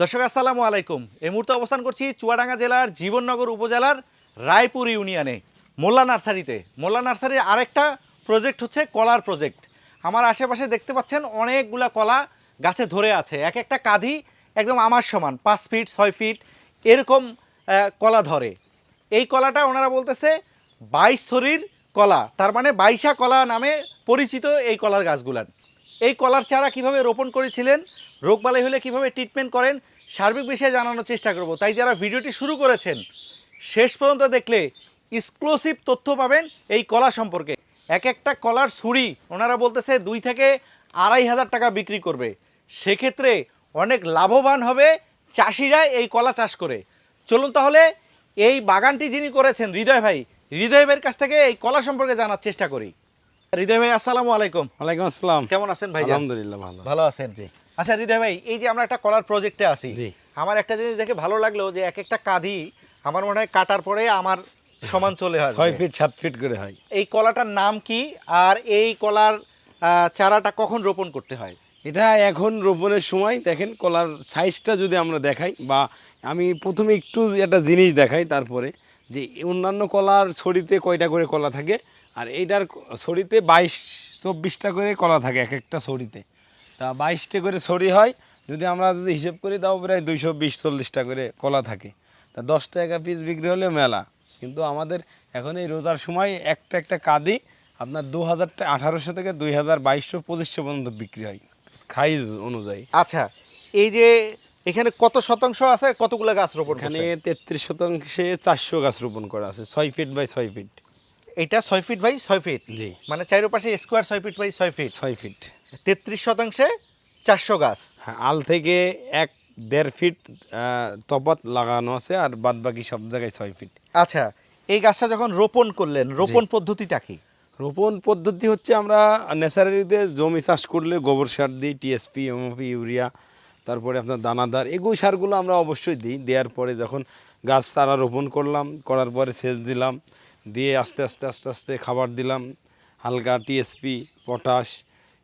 দর্শক, আসসালামু আলাইকুম। এই মুহূর্তে অবস্থান করছি চুয়াডাঙ্গা জেলার জীবননগর উপজেলার রায়পুর ইউনিয়নে, মোল্লা নার্সারিতে। মোল্লা নার্সারির আরেকটা প্রজেক্ট হচ্ছে কলার প্রজেক্ট। আমার আশেপাশে দেখতে পাচ্ছেন অনেকগুলা কলা গাছে ধরে আছে। এক একটা কাঁধি একদম আমার সমান, পাঁচ ফিট, ছয় ফিট, এরকম কলা ধরে। এই কলাটা ওনারা বলতেছে বাইশ শরীর কলা, তার মানে বাইশা কলা নামে পরিচিত এই কলার গাছগুলার। এই কলার চারা কীভাবে রোপণ করেছিলেন রোগবালাই হলে কীভাবে ট্রিটমেন্ট করেন, সার্বিক বিষয়ে জানানোর চেষ্টা করব। তাই যারা ভিডিওটি শুরু করেছেন, শেষ পর্যন্ত দেখলে এক্সক্লুসিভ তথ্য পাবেন এই কলা সম্পর্কে। এক একটা কলার ছুরি, ওনারা বলতেছে দুই থেকে আড়াই হাজার টাকা বিক্রি করবে। সেক্ষেত্রে অনেক লাভবান হবে চাষিরা এই কলা চাষ করে। চলুন তাহলে এই বাগানটি যিনি করেছেন, হৃদয় ভাই, হৃদয় ভাইয়ের কাছ থেকে এই কলা সম্পর্কে জানার চেষ্টা করি। হৃদয় ভাই আসসালামু আলাইকুম। ওয়ালাইকুম আসসালাম। কেমন আছেন ভাই আলহামদুলিল্লাহ ভালো ভালো আছেন জি। আচ্ছা হৃদয় ভাই এই যে আমরা একটা কলার প্রজেক্টে আছি জি। আমার একটা জিনিস দেখে ভালো লাগল যে এক একটা কাঁধি আমার মনে হয় কাটার পরে আমার সমান চলে আসবে। ছয় ফিট সাত ফিট করে হয়। এই কলাটার নাম কি আর এই কলার চারাটা কখন রোপণ করতে হয়? এটা এখন রোপণের সময় দেখেন কলার সাইজটা যদি আমরা দেখাই বা আমি প্রথমে একটু একটা জিনিস দেখাই তারপরে যে অন্যান্য কলার ছড়িতে কয়টা করে কলা থাকে আর এইটার ছড়িতে বাইশ চব্বিশটা করে কলা থাকে এক একটা ছড়িতে। তা বাইশটা করে ছড়ি হয় যদি আমরা যদি হিসেব করি তাও প্রায় দুইশো বিশ চল্লিশটা করে কলা থাকে। তা দশ টাকা পিস বিক্রি হলে মেলা। কিন্তু আমাদের এখন এই রোজার সময় একটা একটা কাঁদি আপনার দু হাজারটা আঠারোশো থেকে দুই হাজার বাইশশো পঁচিশশো পর্যন্ত বিক্রি হয় খাইজ অনুযায়ী। আচ্ছা এই যে এখানে কত শতাংশ আছে? কতগুলো গাছ রোপণ এখানে তেত্রিশ শতাংশে চারশো গাছ রোপণ করা আছে ছয় ফিট বাই ছয় ফিট এটা ছয় ফিট বাই ছয় ফিট। জি। মানে চারিপাশে স্কোয়ার ছয় ফিট বাই ছয় ফিট। ছয় ফিট। তেত্রিশ শতাংশে চারশো গাছ। হ্যাঁ আল থেকে এক দেড় ফিট তফাৎ লাগানো আছে আর বাদ বাকি সব জায়গায় ছয় ফিট। আচ্ছা এই গাছটা যখন রোপণ করলেন রোপণ পদ্ধতিটা কি? রোপণ পদ্ধতি হচ্ছে আমরা ন্যাচারালিতে জমি চাষ করলে গোবর সার দিই টিএসপি এমওপি ইউরিয়া তারপরে আপনার দানাদার এগুলো সারগুলো আমরা অবশ্যই দিই। দেওয়ার পরে যখন গাছ চারা রোপণ করলাম করার পরে সেচ দিলাম দিয়ে আস্তে আস্তে আস্তে আস্তে খাবার দিলাম। হালকা টিএসপি পটাশ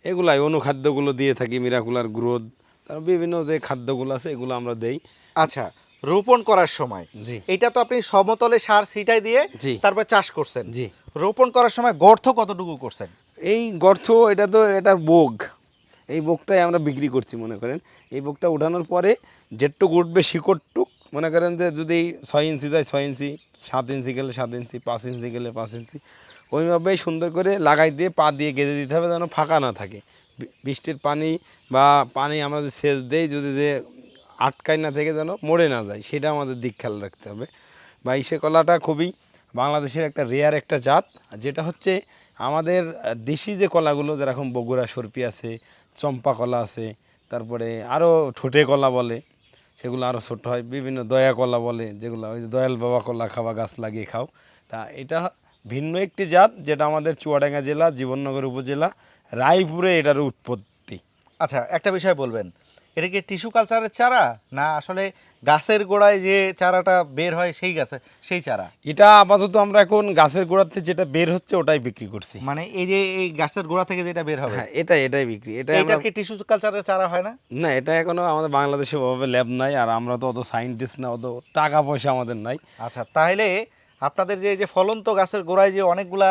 এগুলাই অনুখাদ্যগুলো দিয়ে থাকি মিরাকুলার গ্রোথ তার বিভিন্ন যে খাদ্যগুলো আছে এগুলো আমরা দেই। আচ্ছা রোপণ করার সময়। জি। এটা তো আপনি সমতলে সার ছিটাই দিয়ে জি। তারপর চাষ করছেন। জি। রোপণ করার সময় গর্ত কতটুকু করছেন? এই গর্ত এটা তো এটার বোগ। এই বোগটাই আমরা বিক্রি করছি মনে করেন। এই বোগটা উঠানোর পরে যেটুক উঠবে শিকড়টুক মনে করেন যে যদি ছয় ইঞ্চি যায় ছয় ইঞ্চি, সাত ইঞ্চি গেলে সাত ইঞ্চি, পাঁচ ইঞ্চি গেলে পাঁচ ইঞ্চি ওইভাবেই সুন্দর করে লাগাই দিয়ে পা দিয়ে গেঁথে দিতে হবে যেন ফাঁকা না থাকে। বৃষ্টির পানি বা পানি আমরা যে সেচ দেই যদি যে আটকায় না থেকে যেন মরে না যায়, সেটা আমাদের দিক খেয়াল রাখতে হবে। বা ইসে কলাটা খুবই বাংলাদেশের একটা রেয়ার একটা জাত, যেটা হচ্ছে আমাদের দেশি যে কলাগুলো যেরকম বগুড়া, সরপি আছে, চম্পা কলা আছে, তারপরে আরও ঠোঁটে কলা বলে সেগুলো আরও ছোট হয়। বিভিন্ন দয়া কলা বলে যেগুলো, ওই যে দয়াল বাবা কলা খাওয়া গাছ লাগিয়ে খাও। তা এটা ভিন্ন একটি জাত যেটা আমাদের চুয়াডাঙ্গা জেলা, জীবননগর উপজেলা, রায়পুরে এটার উৎপত্তি। আচ্ছা একটা বিষয় বলবেন। এটা কি টিস্যু কালচারের চারা? না আসলে গাছের গোড়ায় যে চারাটা বের হয় সেই গাছে সেই চারা? এটা আপাতত আমরা এখন গাছের গোড়াতে যেটা বের হচ্ছে ওটাই বিক্রি করছি। মানে এই যে এই গাছের গোড়া থেকে যেটা বের হবে? হ্যাঁ এটাই এটাই বিক্রি। এটা এটা কি টিস্যু কালচারের চারা হয় না? না এটা এখনও আমাদের বাংলাদেশে ওভাবে ল্যাব নাই আর আমরা তো অত সায়েন্টিস্ট না অত টাকা পয়সা আমাদের নাই। আচ্ছা তাহলে আপনাদের যে এই যে ফলন্ত গাছের গোড়ায় যে অনেকগুলা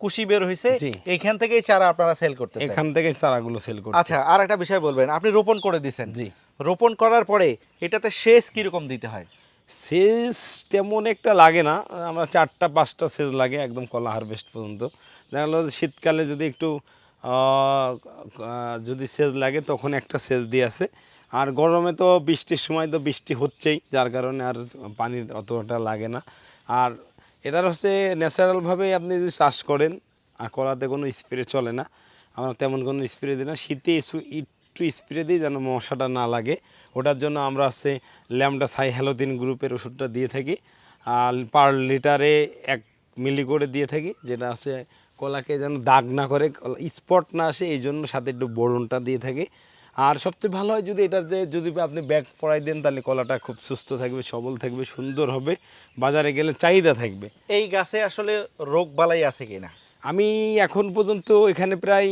কুশি বের হয়েছে জি। এইখান থেকেই চারা আপনারা সেল করতেছেন। এখান থেকে চারাগুলো সেল করছি আচ্ছা আর একটা বিষয় বলবেন আপনি রোপণ করে দিছেন। জি। রোপণ করার পরে এটাতে সেচ কীরকম দিতে হয়? সেচ তেমন একটা লাগে না আমরা চারটা পাঁচটা সেচ লাগে একদম কলা হারভেস্ট পর্যন্ত। দেখা গেলো শীতকালে যদি একটু যদি সেচ লাগে তখন একটা সেচ দিয়ে আছে। আর গরমে তো বৃষ্টির সময় তো বৃষ্টি হচ্ছেই যার কারণে আর পানির অতটা লাগে না। আর এটার হচ্ছে ন্যাচারালভাবে আপনি যদি চাষ করেন, আর কলাতে কোনো স্প্রে চলে না, আমরা তেমন কোনো স্প্রে দিই না, শীতে একটু- স্প্রে দিই যেন মশাটা না লাগে। ওটার জন্য আমরা হচ্ছে ল্যামডা সাই হ্যালোদিন গ্রুপের ওষুধটা দিয়ে থাকি, আর পার লিটারে এক মিলি করে দিয়ে থাকি, যেটা হচ্ছে কলাকে যেন দাগ না করে স্পট না আসে, এই জন্য সাথে একটু বোরনটা দিয়ে থাকি। আর সবচেয়ে ভালো হয় যদি এটাতে যদি আপনি ব্যাগ পড়াই দেন তাহলে কলাটা খুব সুস্থ থাকবে সবল থাকবে সুন্দর হবে বাজারে গেলে চাহিদা থাকবে। এই গাছে আসলে রোগ বালাই আছে কিনা? আমি এখন পর্যন্ত এখানে প্রায়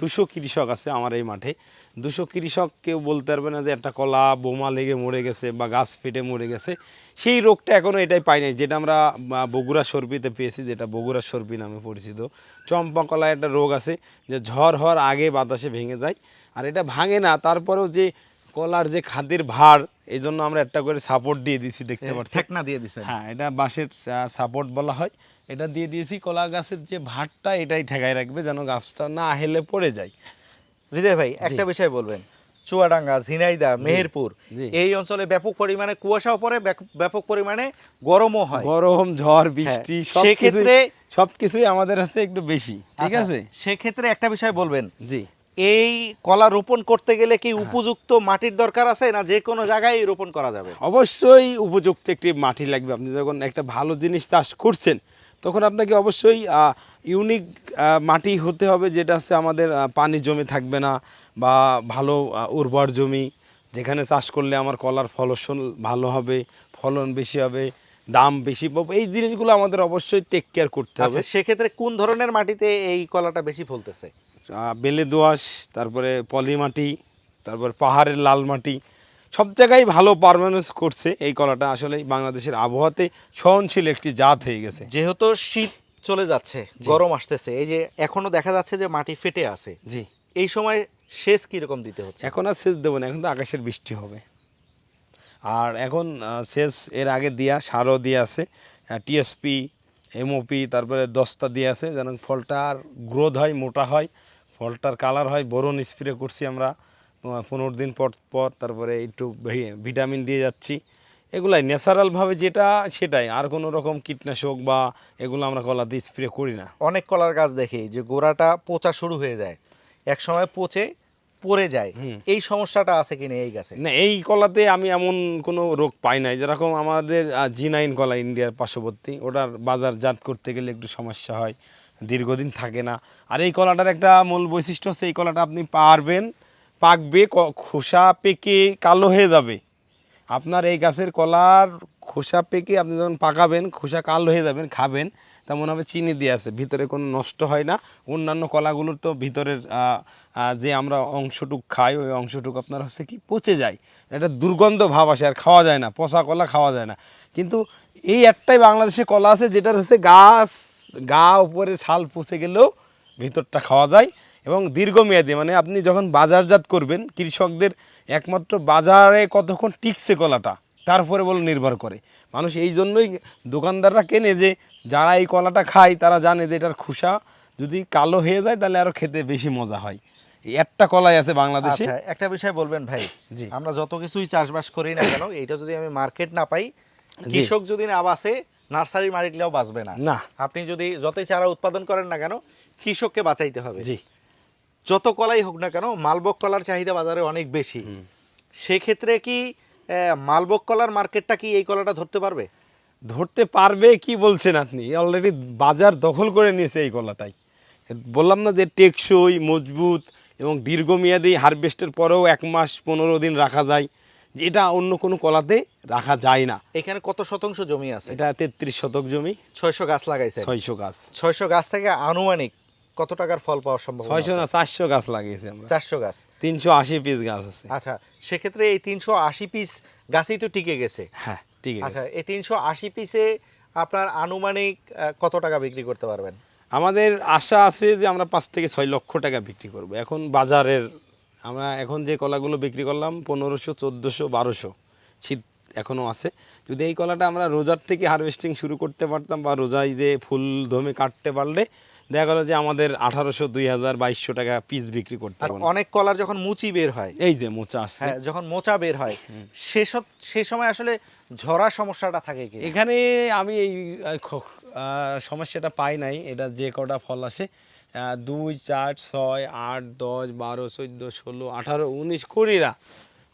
দুশো কৃষক আছে আমার এই মাঠে। দুশো কৃষক কেউ বলতে পারবে না যে একটা কলা বোমা লেগে মরে গেছে বা গাছ ফেটে মরে গেছে। সেই রোগটা এখনও এটাই পাই নাই যেটা আমরা বগুড়া সর্পিতে পেয়েছি যেটা বগুড়া সর্পি নামে পরিচিত। চম্পা কলায় একটা রোগ আছে যে ঝড় হওয়ার আগে বাতাসে ভেঙে যায়। আর এটা ভাঙে না তারপরেও যে কলার যে খাদ্যের ভার এই জন্য আমরা একটা করে সাপোর্ট দিয়ে দিছি দেখতে পাচ্ছি ঠেকনা দিয়ে দিচ্ছেন হ্যাঁ এটা বাঁশের সাপোর্ট বলা হয়। এটা দিয়ে দিয়েছি কলা গাছের যে ভারটা এটাই ঠেকাই রাখবে যেন গাছটা না হেলে পড়ে যায়। হৃদয় ভাই একটা বিষয় বলবেন। চুয়াডাঙ্গা ঝিনাইদা মেহেরপুর এই অঞ্চলে ব্যাপক পরিমাণে কুয়াশাও পড়ে ব্যাক- ব্যাপক পরিমাণে গরমও হয়। গরম ঝড় বৃষ্টি হ্যাঁ, সেক্ষেত্রে- সব কিছুই আমাদের আছে একটু বেশি ঠিক আচ্ছা, আছে? সেক্ষেত্রে একটা বিষয় বলবেন। জি। এই কলা রোপণ করতে গেলে হ্যাঁ। কি উপযুক্ত মাটির দরকার আছে না যে কোনো জায়গায় রোপণ করা যাবে? অবশ্যই উপযুক্ত একটি মাটি লাগবে। আপনি যখন একটা ভালো জিনিস চাষ করছেন তখন আপনাকে অবশ্যই ইউনিক মাটি হতে হবে যেটা হচ্ছে আমাদের পানি জমি থাকবে না বা ভালো উর্বর জমি। যেখানে চাষ করলে আমার কলার ফলন ভালো হবে ফলন বেশি হবে দাম বেশি পাবো। এই জিনিসগুলো আমাদের অবশ্যই টেক কেয়ার করতে হবে। আচ্ছা সেক্ষেত্রে কোন ধরনের মাটিতে এই কলাটা বেশি ফলতেছে? বেলে দোআঁশ তারপরে পলি মাটি তারপর পাহাড়ের লাল মাটি সব জায়গায় ভালো পারফরমেন্স করছে এই কলাটা। আসলে বাংলাদেশের আবহাওয়াতে সহনশীল একটি জাত হয়ে গেছে। যেহেতু শীত চলে যাচ্ছে গরম আসতেছে এই যে এখনও দেখা যাচ্ছে যে মাটি ফেটে আছে জি। এই সময় সেচ কীরকম দিতে হচ্ছে? এখন আর সেচ দেবো না এখন তো আকাশের বৃষ্টি হবে। আর এখন সেচ এর আগে দিয়া সারও দিয়ে আছে টিএসপি এমওপি তারপরে দস্তা দিয়ে আছে যেন ফলটা আর গ্রোথ হয় মোটা হয়। ফলটার কালার হয় বোরন স্প্রে করছি আমরা। পনেরো দিন পর পর তারপরে একটু ভিটামিন দিয়ে যাচ্ছি। এগুলাই ন্যাচারালভাবে যেটা সেটাই। আর কোনো রকম কীটনাশক বা এগুলো আমরা কলাতে স্প্রে করি না। অনেক কলার গাছ দেখি যে গোড়াটা পচা শুরু হয়ে যায়। এক সময় পচে পড়ে যায়। হুম। এই সমস্যাটা আছে কিনা এই গাছে? না এই কলাতে আমি এমন কোনো রোগ পাই নাই। যেরকম আমাদের জি নাইন কলা ইন্ডিয়ার পার্শ্ববর্তী। ওটার বাজারজাত করতে গেলে একটু সমস্যা হয়। দীর্ঘদিন থাকে না। আর এই কলাটার একটা মূল বৈশিষ্ট্য হচ্ছে, এই কলাটা আপনি পারবেন, পাকবে খোসা পেকে কালো হয়ে যাবে। আপনার এই গাছের কলার খোসা পেকে আপনি যখন পাকাবেন, খোসা কালো হয়ে যাবেন, খাবেন, তেমন হবে চিনি দিয়ে আছে, ভিতরে কোনো নষ্ট হয় না। অন্যান্য কলাগুলোর তো ভিতরের যে আমরা অংশটুক খাই, ওই অংশটুক আপনার হচ্ছে কি পচে যায়। একটা দুর্গন্ধ ভাব আসে, আর খাওয়া যায় না, পচা কলা খাওয়া যায় না। কিন্তু এই একটাই বাংলাদেশে কলা আছে, যেটার হচ্ছে গাছ গা উপরে শাল পচে গেলেও ভিতরটা খাওয়া যায় এবং দীর্ঘমেয়াদী মানে আপনি যখন বাজারজাত করবেন কৃষকদের একমাত্র বাজারে কতক্ষণ টিকছে কলাটা তার উপরে বলে নির্ভর করে। মানুষ এই জন্যই দোকানদাররা কেনে যে যারা এই কলাটা খায় তারা জানে যে এটার খোসা যদি কালো হয়ে যায় তাহলে আরও খেতে বেশি মজা হয়। একটা কলাই আছে বাংলাদেশে। আচ্ছা একটা বিষয় বলবেন ভাই। জি। আমরা যত কিছুই চাষবাস করি না কেন এইটা যদি আমি মার্কেট না পাই কৃষক যদি না বাঁচে নার্সারির মালিকরাও বাঁচবে না। না। আপনি যদি যতই চারা উৎপাদন করেন না কেন কৃষককে বাঁচাইতে হবে। জি। যত কলাই হোক না কেন মালবক কলার চাহিদা বাজারে অনেক বেশি। সেক্ষেত্রে কি মালবক কলার মার্কেটটা কি এই কলাটা ধরতে পারবে? ধরতে পারবে কি বলছেন আপনি? অলরেডি বাজার দখল করে নিয়েছে এই কলাটাই। বললাম না যে টেকসই মজবুত এবং দীর্ঘমেয়াদী হারভেস্টের পরেও এক মাস পনেরো দিন রাখা যায়। যেটা অন্য কোনো কলাতে রাখা যায় না। এখানে কত শতাংশ জমি আছে? এটা তেত্রিশ শতক জমি। ছয়শো গাছ লাগাইছে। ছয়শো গাছ। ছয়শো গাছ থেকে আনুমানিক কত টাকার ফল পাওয়া সম্ভব ছয়শো না চারশো গাছ লাগিয়েছি আমরা। চারশো গাছ। তিনশো আশি পিস গাছ আছে। আচ্ছা সেক্ষেত্রে এই তিনশো আশি পিস গাছই তো টিকে গেছে। হ্যাঁ ঠিক আছে আচ্ছা এই তিনশো আশি পিসে আপনার আনুমানিক কত টাকা বিক্রি করতে পারবেন? আমাদের আশা আছে যে আমরা পাঁচ থেকে ছয় লক্ষ টাকা বিক্রি করব। এখন বাজারের আমরা এখন যে কলাগুলো বিক্রি করলাম পনেরোশো চোদ্দোশো বারোশো শীত এখনও আছে। যদি এই কলাটা আমরা রোজার থেকে হারভেস্টিং শুরু করতে পারতাম বা রোজায় যে ফুল ধমে কাটতে পারলে দেখা গেলো যে আমাদের আঠারোশো দুই হাজার বাইশশো টাকা পিস বিক্রি করতে অনেক কলার যখন মুচি বের হয় এই যে মোচা আসছে হ্যাঁ যখন মোচা বের হয় সেসব সে সময় আসলে ঝরা সমস্যাটা থাকে কি এখানে আমি এই সমস্যাটা পাই নাই। এটা যে কটা ফল আসে দুই চার ছয় আট দশ বারো চোদ্দ ষোলো আঠারো উনিশ কুড়িটা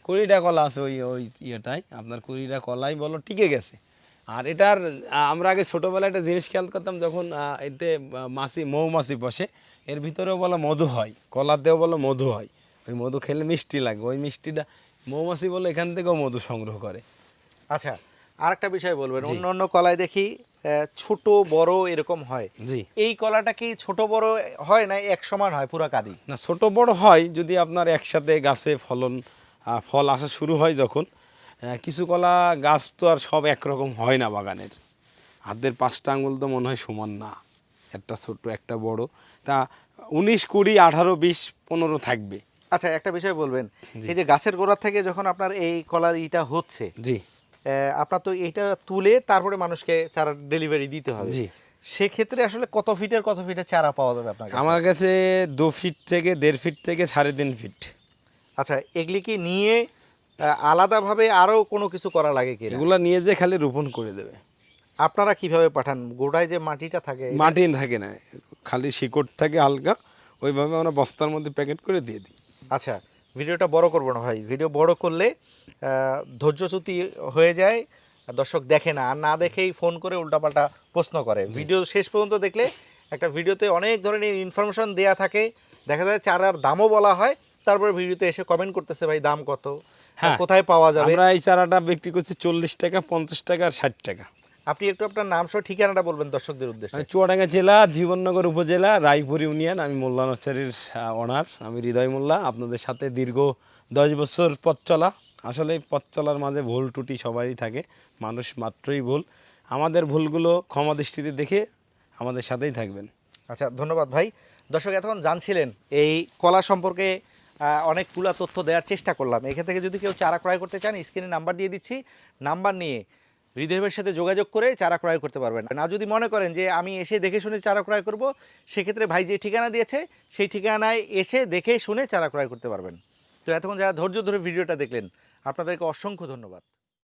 কুড়িটা কলা আছে ওই ওই ইয়েটাই আপনার কুড়িটা কলাই বলো টিকে গেছে। আর এটার আমরা আগে ছোটোবেলায় একটা জিনিস খেয়াল করতাম যখন এতে মাছি মৌমাছি বসে। এর ভিতরেও বলো মধু হয়। কলাতেও বলো মধু হয়। ওই মধু খেলে মিষ্টি লাগে। ওই মিষ্টিটা মৌমাছি বলে এখান থেকেও মধু সংগ্রহ করে। আচ্ছা আরেকটা বিষয় বলবেন। অন্য অন্য কলায় দেখি ছোট বড় এরকম হয়। জি। এই কলাটা কি ছোট বড় হয় না এক সমান হয় পুরা কাদি? না ছোট বড় হয় যদি আপনার একসাথে গাছে ফলন ফল আসা শুরু হয় যখন কিছু কলা গাছ তো আর সব একরকম হয় না বাগানের। হাতের পাঁচটা আঙুল তো মনে হয় সমান না। একটা ছোট একটা বড়। তা উনিশ কুড়ি আঠারো বিশ পনেরো থাকবে। আচ্ছা একটা বিষয় বলবেন। এই যে গাছের গোড়া থেকে যখন আপনার এই কলার ইটা হচ্ছে জি। আপনার তো এইটা তুলে তারপরে মানুষকে চারা ডেলিভারি দিতে হবে। জি। সেক্ষেত্রে আসলে কত ফিটের কত ফিটের চারা পাওয়া যাবে আপনার আমার কাছে দু ফিট থেকে দেড় ফিট থেকে সাড়ে তিন ফিট আচ্ছা এগুলি কি নিয়ে আলাদাভাবে আরও কোনো কিছু করা লাগে কি এগুলা নিয়ে যে খালি রোপণ করে দেবে। আপনারা কীভাবে পাঠান? গোড়ায় যে মাটিটা থাকে মাটি থাকে না খালি শিকড় থাকে হালকা ওইভাবে আমরা বস্তার মধ্যে প্যাকেট করে দিয়ে দিই। আচ্ছা ভিডিওটা বড় করব না ভাই। ভিডিও বড় করলে ধৈর্যচ্যুতি হয়ে যায় দর্শক দেখে না। আর না দেখেই ফোন করে উল্টাপাল্টা প্রশ্ন করে। ভিডিও শেষ পর্যন্ত দেখলে একটা ভিডিওতে অনেক ধরনের ইনফরমেশন দেয়া থাকে। দেখা যায় চারার দামও বলা হয়। তারপরে ভিডিওতে এসে কমেন্ট করতেছে ভাই দাম কত? হ্যাঁ। কোথায় পাওয়া যাবে? আমরা এই চারাটা বিক্রি করছি চল্লিশ টাকা পঞ্চাশ টাকা আর ষাট টাকা। আপনি একটু আপনার নাম সহ ঠিকানাটা বলবেন দর্শকদের উদ্দেশ্যে। চুয়াডাঙ্গা জেলা জীবননগর উপজেলা রায়পুর ইউনিয়ন। আমি মোল্লা নার্সারির অনার আমি হৃদয় মোল্লা আপনাদের সাথে দীর্ঘ দশ বছর পথ চলা। আসলে এই পথ চলার মাঝে ভুল টুটি সবারই থাকে মানুষ মাত্রই ভুল। আমাদের ভুলগুলো ক্ষমা দৃষ্টিতে দেখে আমাদের সাথেই থাকবেন। আচ্ছা ধন্যবাদ ভাই। দর্শক এতক্ষণ জানছিলেন এই কলা সম্পর্কে অনেক তুলা তথ্য দেওয়ার চেষ্টা করলাম। এখান থেকে যদি কেউ চারা ক্রয় করতে চান স্ক্রিনে নাম্বার দিয়ে দিচ্ছি। নাম্বার নিয়ে হৃদয়ের সাথে যোগাযোগ করে চারা ক্রয় করতে পারবেন। না যদি মনে করেন যে আমি এসে দেখে শুনে চারা ক্রয় করব, সেক্ষেত্রে ভাই যে ঠিকানা দিয়েছে, সেই ঠিকানায় এসে দেখে শুনে চারা ক্রয় করতে পারবেন। তো এতক্ষণ যারা ধৈর্য ধরে ভিডিওটা দেখলেন, আপনাদেরকে অসংখ্য ধন্যবাদ।